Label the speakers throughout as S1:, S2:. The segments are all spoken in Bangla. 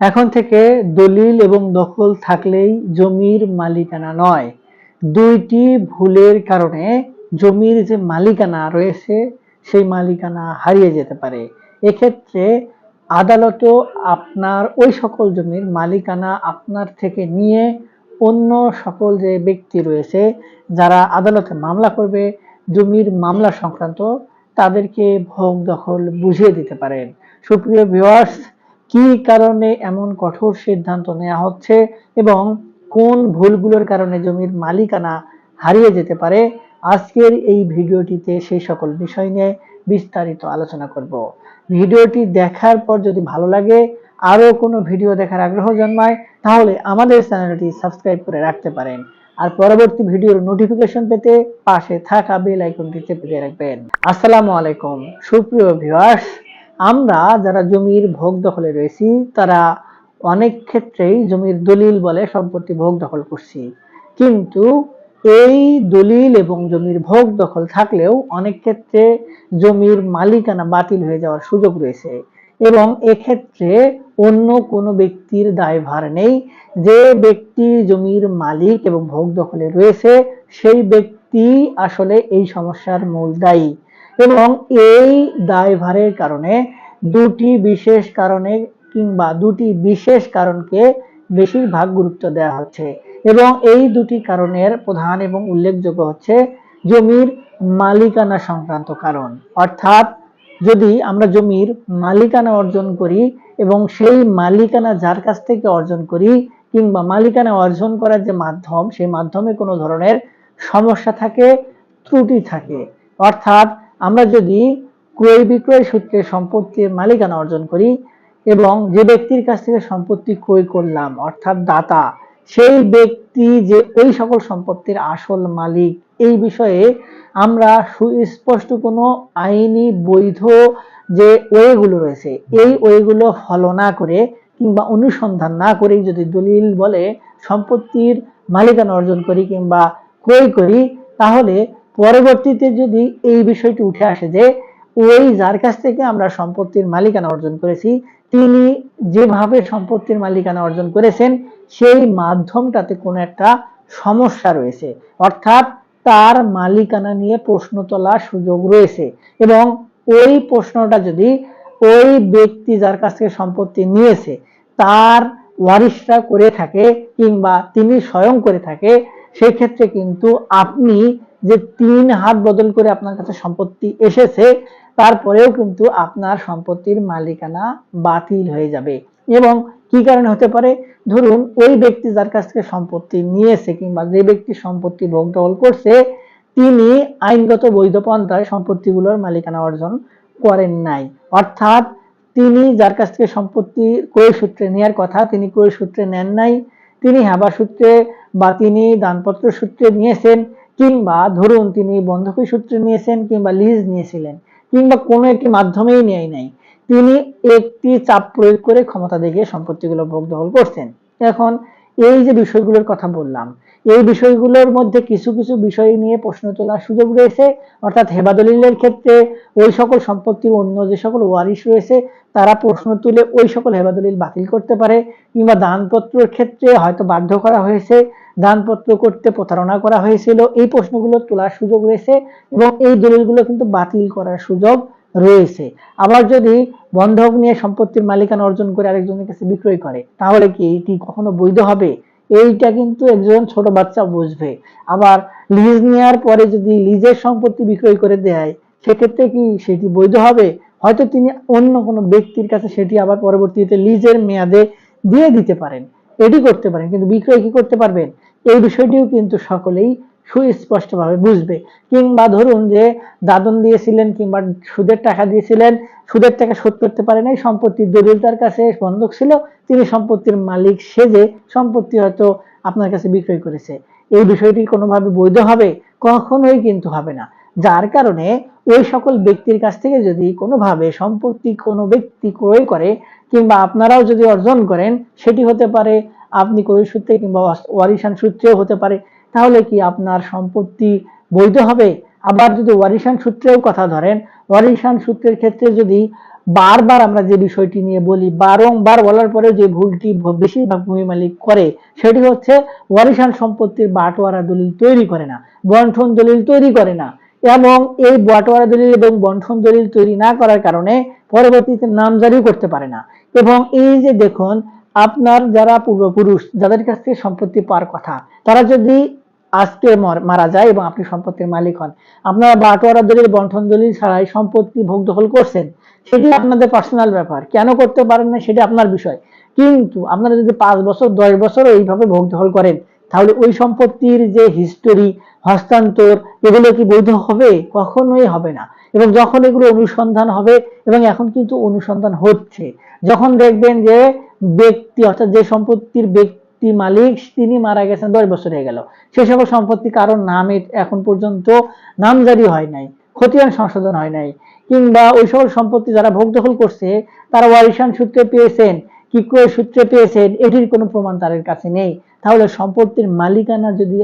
S1: এখন থেকে দলিল এবং দখল থাকলেই জমির মালিকানা নয়। দুইটি ভুলের কারণে জমির যে মালিকানা রয়েছে, সেই মালিকানা হারিয়ে যেতে পারে। এক্ষেত্রে আদালতও আপনার ওই সকল জমির মালিকানা আপনার থেকে নিয়ে অন্য সকল যে ব্যক্তি রয়েছে, যারা আদালতে মামলা করবে, জমির মামলা সংক্রান্ত, তাদেরকে ভোগ দখল বুঝিয়ে দিতে পারেন। সুপ্রিয় ভিউয়ার্স কি কারণে এমন কঠোর সিদ্ধান্ত নেওয়া হচ্ছে এবং কোন ভুলগুলোর কারণে জমির মালিকানা হারিয়ে যেতে পারে, আজকের এই ভিডিওটিতে সেই সকল বিষয় নিয়ে বিস্তারিত আলোচনা করব। ভিডিওটি দেখার পর যদি ভালো লাগে আরও কোনো ভিডিও দেখার আগ্রহ জন্মায়, তাহলে আমাদের চ্যানেলটি সাবস্ক্রাইব করে রাখতে পারেন। আর পরবর্তী ভিডিওর নোটিফিকেশন পেতে পাশে থাকা বেল আইকনটি চেপে দিয়ে রাখবেন। আসসালামু আলাইকুম। সুপ্রিয় ভিউয়ার্স আমরা যারা জমির ভোগ দখলে রয়েছি, তারা অনেক ক্ষেত্রেই জমির দলিল বলে সম্পত্তি ভোগ দখল করছি। কিন্তু এই দলিল এবং জমির ভোগ দখল থাকলেও অনেক ক্ষেত্রে জমির মালিকানা বাতিল হয়ে যাওয়ার সুযোগ রয়েছে এবং এক্ষেত্রে অন্য কোনো ব্যক্তির দায়ভার নেই। যে ব্যক্তি জমির মালিক এবং ভোগ দখলে রয়েছে, সেই ব্যক্তি আসলে এই সমস্যার মূল দায়ী এবং এই দায়ভারের কারণে দুটি বিশেষ কারণে কিংবা দুটি বিশেষ কারণকে বেশিরভাগ গুরুত্ব দেওয়া হচ্ছে। এবং এই দুটি কারণের প্রধান এবং উল্লেখযোগ্য হচ্ছে জমির মালিকানা সংক্রান্ত কারণ। অর্থাৎ যদি আমরা জমির মালিকানা অর্জন করি এবং সেই মালিকানা যার কাছ থেকে অর্জন করি কিংবা মালিকানা অর্জন করার যে মাধ্যম, সেই মাধ্যমে কোনো ধরনের সমস্যা থাকে, ত্রুটি থাকে। অর্থাৎ আমরা যদি ক্রয় বিক্রয় সূত্রে সম্পত্তির মালিকানা অর্জন করি এবং যে ব্যক্তির কাছ থেকে সম্পত্তি ক্রয় করলাম, অর্থাৎ দাতা, সেই ব্যক্তি যে ওই সকল সম্পত্তির আসল মালিক, এই বিষয়ে আমরা সুস্পষ্ট কোনো আইনি বৈধ যে ওয়েগুলো রয়েছে, এই ওয়েগুলো ফলো না করে কিংবা অনুসন্ধান না করে যদি দলিল বলে সম্পত্তির মালিকানা অর্জন করি কিংবা ক্রয় করি, তাহলে পরবর্তীতে যদি এই বিষয়টি উঠে আসে যে ওই যার কাছ থেকে আমরা সম্পত্তির মালিকানা অর্জন করেছি, তিনি যেভাবে সম্পত্তির মালিকানা অর্জন করেছেন, সেই মাধ্যমটাতে কোনো একটা সমস্যা রয়েছে। অর্থাৎ তার মালিকানা নিয়ে প্রশ্ন তোলার সুযোগ রয়েছে এবং ওই প্রশ্নটা যদি ওই ব্যক্তি যার কাছ থেকে সম্পত্তি নিয়েছে, তার ওয়ারিশরা করে থাকে কিংবা তিনি স্বয়ং করে থাকে সেক্ষেত্রে কিন্তু আপনি যে তিন হাত বদল করে আপনার কাছে সম্পত্তি এসেছে, তারপরেও কিন্তু আপনার সম্পত্তির মালিকানা বাতিল হয়ে যাবে। এবং কি কারণে হতে পারে? ধরুন, ওই ব্যক্তি যার কাছ থেকে সম্পত্তি নিয়েছে কিংবা যে ব্যক্তি সম্পত্তি ভোগ দখল করছে, তিনি আইনগত বৈধ পন্থায় সম্পত্তিগুলোর মালিকানা অর্জন করেন নাই। অর্থাৎ তিনি যার কাছ থেকে সম্পত্তি ক্রয় সূত্রে নেওয়ার কথা, তিনি ক্রয় সূত্রে নেন নাই তিনি হেবা সূত্রে বা তিনি দানপত্র সূত্রে নিয়েছেন কিংবা ধরুন তিনি বন্ধকি সূত্রে নিয়েছেন কিংবা লিজ নিয়েছিলেন কিংবা কোনো একটি মাধ্যমেই নেয় নাই, তিনি একটি চাপ প্রয়োগ করে ক্ষমতা দেখিয়ে সম্পত্তিগুলো ভোগ দখল করছেন। এখন এই যে বিষয়গুলোর কথা বললাম, এই বিষয়গুলোর মধ্যে কিছু কিছু বিষয় নিয়ে প্রশ্ন তোলার সুযোগ রয়েছে। অর্থাৎ হেবাদলিলের ক্ষেত্রে ওই সকল সম্পত্তির অন্য যে সকল ওয়ারিশ রয়েছে, তারা প্রশ্ন তুলে ওই সকল হেবাদলিল বাতিল করতে পারে কিংবা দানপত্রের ক্ষেত্রে হয়তো বাধ্য করা হয়েছে, দানপত্র করতে প্রতারণা করা হয়েছিল। এই প্রশ্নগুলো তোলার সুযোগ রয়েছে এবং এই দলিলগুলো কিন্তু বাতিল করার সুযোগ রয়েছে। আবার যদি বন্ধক নিয়ে সম্পত্তির মালিকানা অর্জন করে আরেকজনের কাছে বিক্রয় করে, তাহলে কি এটি কখনো বৈধ হবে? এইটা কিন্তু একজন ছোট বাচ্চা বুঝবে। আবার লিজ নেওয়ার পরে যদি লিজের সম্পত্তি বিক্রয় করে দেয়, সেক্ষেত্রে কি সেটি বৈধ হবে? হয়তো তিনি অন্য কোনো ব্যক্তির কাছে সেটি আবার পরবর্তীতে লিজের মেয়াদে দিয়ে দিতে পারেন। এটি করতে পারেন, কিন্তু বিক্রয় কি করতে পারবেন? এই বিষয়টিও কিন্তু সকলেই সুস্পষ্টভাবে বুঝবে। কিংবা ধরুন যে দাদন দিয়েছিলেন কিংবা সুদের টাকা দিয়েছিলেন, সুদের টাকা শোধ করতে পারে নাই সম্পত্তির দলিল তার কাছে বন্ধক ছিল, তিনি সম্পত্তির মালিক সেজে সম্পত্তি হয়তো আপনার কাছে বিক্রয় করেছে। এই বিষয়টি কোনোভাবে বৈধ হবে? কখনোই কিন্তু হবে না। যার কারণে ওই সকল ব্যক্তির কাছ থেকে যদি কোনোভাবে সম্পত্তি কোনো ব্যক্তি ক্রয় করে, কিংবা আপনারাও যদি অর্জন করেন, সেটি হতে পারে আপনি ক্রয় সূত্রে কিংবা ওয়ারিশান সূত্রেও হতে পারে। তাহলে কি আপনার সম্পত্তি বৈধ হবে? আবার যদি ওয়ারিশান সূত্রেও কথা ধরেন, ওয়ারিশান সূত্রের ক্ষেত্রে যদি বারবার আমরা যে বিষয়টি নিয়ে বলি, বারংবার বলার পরে যে ভুলটি বেশিরভাগ ভূমি মালিক করে, সেটি হচ্ছে ওয়ারিশান সম্পত্তির বাটোয়ারা দলিল তৈরি করে না বন্ঠন দলিল তৈরি করে না এবং এই বাটোয়ারা দলিল এবং বন্ঠন দলিল তৈরি না করার কারণে পরবর্তীতে নামজারি করতে পারে না। এবং এই যে দেখুন আপনার যারা পূর্বপুরুষ, যাদের কাছ থেকে সম্পত্তি পাওয়ার কথা, তারা যদি আজকে মারা যায় এবং আপনি সম্পত্তির মালিক হন, আপনারা বাটোয়ারা দলিল বন্ঠন দলিল ছাড়াই সম্পত্তি ভোগ দখল করছেন, সেটি আপনাদের পার্সোনাল ব্যাপার। কেন করতে পারেন না সেটা আপনার বিষয়। কিন্তু আপনারা যদি পাঁচ বছর, দশ বছর এইভাবে ভোগ দখল করেন, তাহলে ওই সম্পত্তির যে হিস্টোরি হস্তান্তর, এগুলো কি বৈধ হবে? কখনোই হবে না। এবং যখন এগুলো অনুসন্ধান হবে, এবং এখন কিন্তু অনুসন্ধান হচ্ছে যখন দেখবেন যে ব্যক্তি, অর্থাৎ যে সম্পত্তির ব্যক্তি মালিক, তিনি মারা গেছেন, দশ বছর হয়ে গেল। সে সকল সম্পত্তি কারোর নামে এখন পর্যন্ত নামজারি হয় নাই, খতিয়ান সংশোধন হয় নাই। কিংবা ওই সকল সম্পত্তি যারা ভোগ দখল করছে, তারা ওয়ারিশান সূত্রে পেয়েছেন কি ক্রয় সূত্রে পেয়েছেন, এটির কোনো প্রমাণ তাদের কাছে নেই। তাহলে সম্পত্তির মালিকানা যদি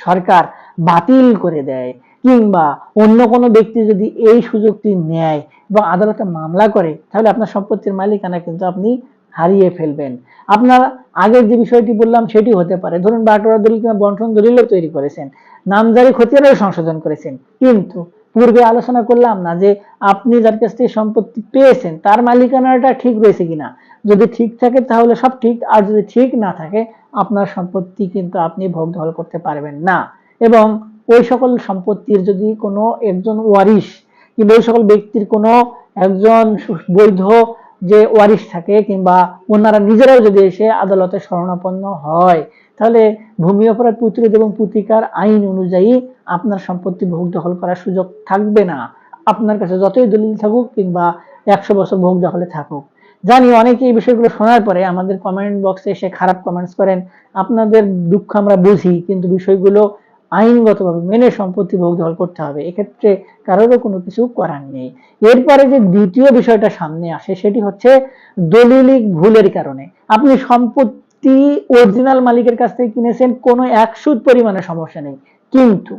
S1: সরকার বাতিল করে দেয়, কিংবা অন্য কোনো ব্যক্তি যদি এই সুযোগটি নেয় এবং আদালতে মামলা করে, তাহলে আপনার সম্পত্তির মালিকানা কিন্তু আপনি হারিয়ে ফেলবেন। আপনার আগের যে বিষয়টি বললাম, সেটি হতে পারে। ধরুন বাটোয়ারা দলিল কিংবা বন্টন দলিলও তৈরি করেছেন। নামজারি খতিয়ারও সংশোধন করেছেন। কিন্তু পূর্বে আলোচনা করলাম না যে আপনি যার কাছ থেকে সম্পত্তি পেয়েছেন, তার মালিকানাটা ঠিক রয়েছে কিনা। যদি ঠিক থাকে, তাহলে সব ঠিক। আর যদি ঠিক না থাকে, আপনার সম্পত্তি কিন্তু আপনি ভোগ দখল করতে পারবেন না। এবং ওই সকল সম্পত্তির যদি কোনো একজন ওয়ারিশ কিংবা ওই সকল ব্যক্তির কোনো একজন বৈধ যে ওয়ারিশ থাকে কিংবা ওনারা নিজেরাও যদি এসে আদালতে শরণাপন্ন হয়, তাহলে ভূমি অপরাধ প্রতিরোধ এবং প্রতিকার আইন অনুযায়ী আপনার সম্পত্তি ভোগ দখল করার সুযোগ থাকবে না। আপনার কাছে যতই দলিল থাকুক কিংবা একশো বছর ভোগ দখলে থাকুক। জানি অনেকে এই বিষয়গুলো শোনার পরে আমাদের কমেন্ট বক্সে এসে খারাপ কমেন্টস করেন। আপনাদের দুঃখ আমরা বুঝি, কিন্তু বিষয়গুলো আইনগতভাবে মেনে সম্পত্তি ভোগ দখল করতে হবে। এক্ষেত্রে কারোরও কোনো কিছু করার নেই। এরপরে যে দ্বিতীয় বিষয়টা সামনে আসে, সেটি হচ্ছে দলিলিক ভুলের কারণে। আপনি সম্পত্তি অরিজিনাল মালিকের কাছ থেকে কিনেছেন, কোনো এক সুদ পরিমাণে সমস্যা নেই। কিন্তু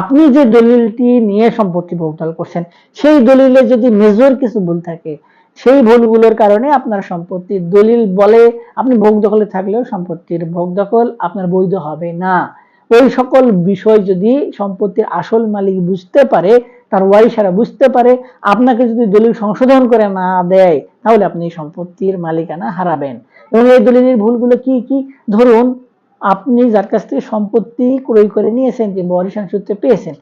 S1: আপনি যে দলিলটি নিয়ে সম্পত্তি ভোগ দখল করছেন, সেই দলিলে যদি মেজর কিছু ভুল থাকে, সেই ভুলগুলোর কারণে আপনার সম্পত্তির দলিল বলে আপনি ভোগ দখলে থাকলেও সম্পত্তির ভোগ দখল আপনার বৈধ হবে না। ওই সকল বিষয় যদি সম্পত্তির আসল মালিক বুঝতে পারে, তার ওয়ারিশারা বুঝতে পারে, আপনাকে যদি দলিল সংশোধন করে না দেয়, তাহলে আপনি সম্পত্তির মালিকানা হারাবেন। এবং এই দলিলের ভুলগুলো কি কি? ধরুন, আপনি যার কাছ থেকে সম্পত্তি ক্রয় করে নিয়েছেন কিংবা ওয়ারিশান সূত্রে পেয়েছেন,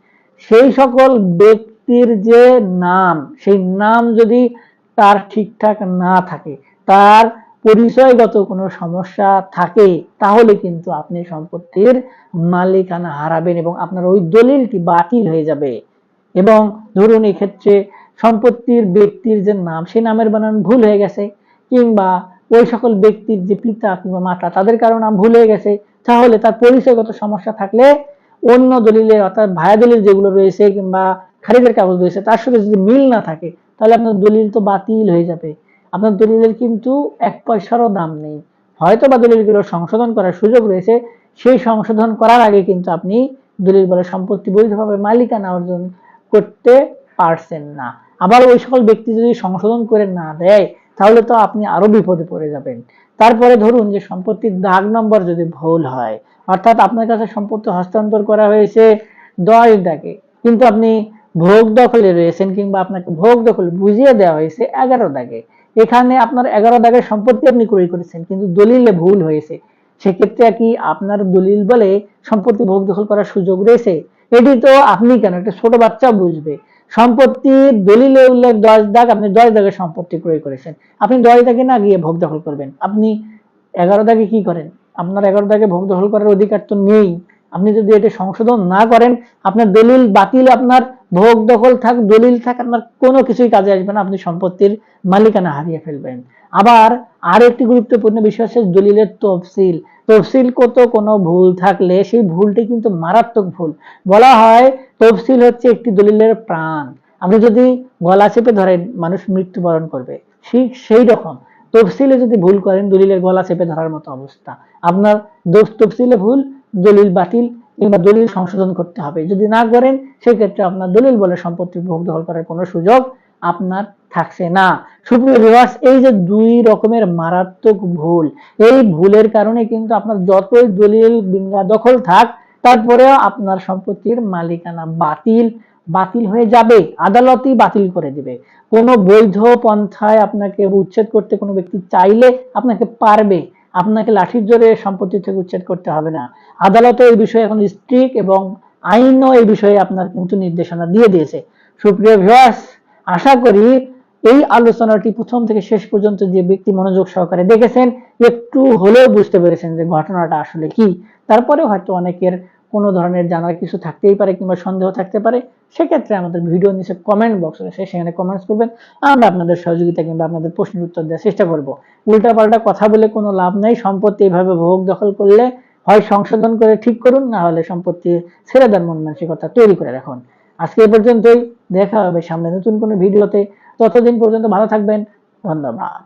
S1: সেই সকল ব্যক্তির যে নাম, সেই নাম যদি তার ঠিকঠাক না থাকে, তার পরিচয়গত কোনো সমস্যা থাকে, তাহলে কিন্তু আপনি সম্পত্তির মালিকানা হারাবেন এবং আপনার ওই দলিলটি বাতিল হয়ে যাবে। এবং ধরুন এক্ষেত্রে সম্পত্তির ব্যক্তির যে নাম, সেই নামের বানান ভুল হয়ে গেছে, কিংবা ওই সকল ব্যক্তির যে পিতা কিংবা মাতা, তাদের কারও নাম ভুল হয়ে গেছে, তাহলে তার পরিচয়গত সমস্যা থাকলে অন্য দলিলের অর্থাৎ ভায়া দলিল যেগুলো রয়েছে কিংবা খারিজের কাগজ রয়েছে, তার সাথে যদি মিল না থাকে, তাহলে আপনার দলিল তো বাতিল হয়ে যাবে। আপনার দলিলের কিন্তু এক পয়সারও দাম নেই। হয়তো বা দলিলগুলো সংশোধন করার সুযোগ রয়েছে, সেই সংশোধন করার আগে কিন্তু আপনি দলিল বলে সম্পত্তি বৈধভাবে মালিকানা অর্জন করতে পারছেন না। আবার ওই সকল ব্যক্তি যদি সংশোধন করে না দেয়, তাহলে তো আপনি আরও বিপদে পড়ে যাবেন। তারপরে ধরুন যে সম্পত্তির দাগ নম্বর যদি ভুল হয়, অর্থাৎ আপনার কাছে সম্পত্তি হস্তান্তর করা হয়েছে দশ দাগে, কিন্তু আপনি ভোগ দখলে রয়েছেন কিংবা আপনাকে ভোগ দখল বুঝিয়ে দেওয়া হয়েছে এগারো দাগে এখানে আপনার এগারো দাগের সম্পত্তি আপনি ক্রয় করেছেন, কিন্তু দলিলে ভুল হয়েছে। সেক্ষেত্রে কি আপনার দলিল বলে সম্পত্তি ভোগ দখল করার সুযোগ রয়েছে? এটি তো আপনি কেন? একটা ছোট বাচ্চা বুঝবে। সম্পত্তির দলিলে উল্লেখ দশ দাগ, আপনি দশ দাগের সম্পত্তি ক্রয় করেছেন। আপনি দশ দাগে না গিয়ে ভোগ দখল করবেন। আপনি এগারো দাগে কি করেন? আপনার এগারো দাগে ভোগ দখল করার অধিকার তো নেই। আপনি যদি এটা সংশোধন না করেন, আপনার দলিল বাতিল, আপনার ভোগ দখল থাক, দলিল থাক, আপনার কোনো কিছুই কাজে আসবে না, আপনি সম্পত্তির মালিকানা হারিয়ে ফেলবেন। আবার আর একটি গুরুত্বপূর্ণ বিষয় হচ্ছে দলিলের তফসিল। তফসিল কত কোনো ভুল থাকলে সেই ভুলটি কিন্তু মারাত্মক ভুল। বলা হয় তফসিল হচ্ছে একটি দলিলের প্রাণ। আপনি যদি গলা চেপে ধরেন, মানুষ মৃত্যুবরণ করবে। ঠিক সেই রকম। তফসিলে যদি ভুল করেন, দলিলের গলা চেপে ধরার মতো অবস্থা। আপনার দোষ তফসিলে ভুল, দলিল বাতিল। কিংবা দলিল সংশোধন করতে হবে। যদি না করেন, সেক্ষেত্রে আপনার দলিল বলে সম্পত্তি ভোগ দখল করার কোনো সুযোগ আপনার থাকছে না। সুপ্রিয় ভিউয়ার্স এই যে দুই রকমের মারাত্মক ভুল, এই ভুলের কারণে কিন্তু আপনার যতই দলিল বিঙ্গা দখল থাক, তারপরেও আপনার সম্পত্তির মালিকানা বাতিল বাতিল হয়ে যাবে, আদালতই বাতিল করে দিবে। কোনো বৈধ পন্থায় আপনাকে উচ্ছেদ করতে কোনো ব্যক্তি চাইলে আপনাকে পারবে। আপনাকে লাঠির জোরে সম্পত্তি থেকে উচ্ছেদ করতে হবে না। আদালত এই বিষয়ে এখন স্ট্রিক এবং আইনও এই বিষয়ে আপনার কিন্তু নির্দেশনা দিয়ে দিয়েছে। সুপ্রিয় ভিওয়ার্স আশা করি এই আলোচনাটি প্রথম থেকে শেষ পর্যন্ত যে ব্যক্তি মনোযোগ সহকারে দেখেছেন, একটু হলেও বুঝতে পেরেছেন যে ঘটনাটা আসলে কি। তারপরে হয়তো অনেকের কোনো ধরনের জানার কিছু থাকতেই পারে কিংবা সন্দেহ থাকতে পারে, সেক্ষেত্রে আমাদের ভিডিও নিচে কমেন্ট বক্স রয়েছে, সেখানে কমেন্টস করবেন। আমরা আপনাদের সহযোগিতা কিংবা আপনাদের প্রশ্নের উত্তর দেওয়ার চেষ্টা করব। উল্টাপাল্টা কথা বলে কোনো লাভ নেই, সম্পত্তি এইভাবে ভোগ দখল করলে হয় সংশোধন করে ঠিক করুন, না হলে সম্পত্তি ছেড়ে দেন মন মানসিকতা তৈরি করে রাখুন। আজকে এ পর্যন্তই, দেখা হবে সামনে নতুন কোনো ভিডিওতে। ততদিন পর্যন্ত ভালো থাকবেন, ধন্যবাদ।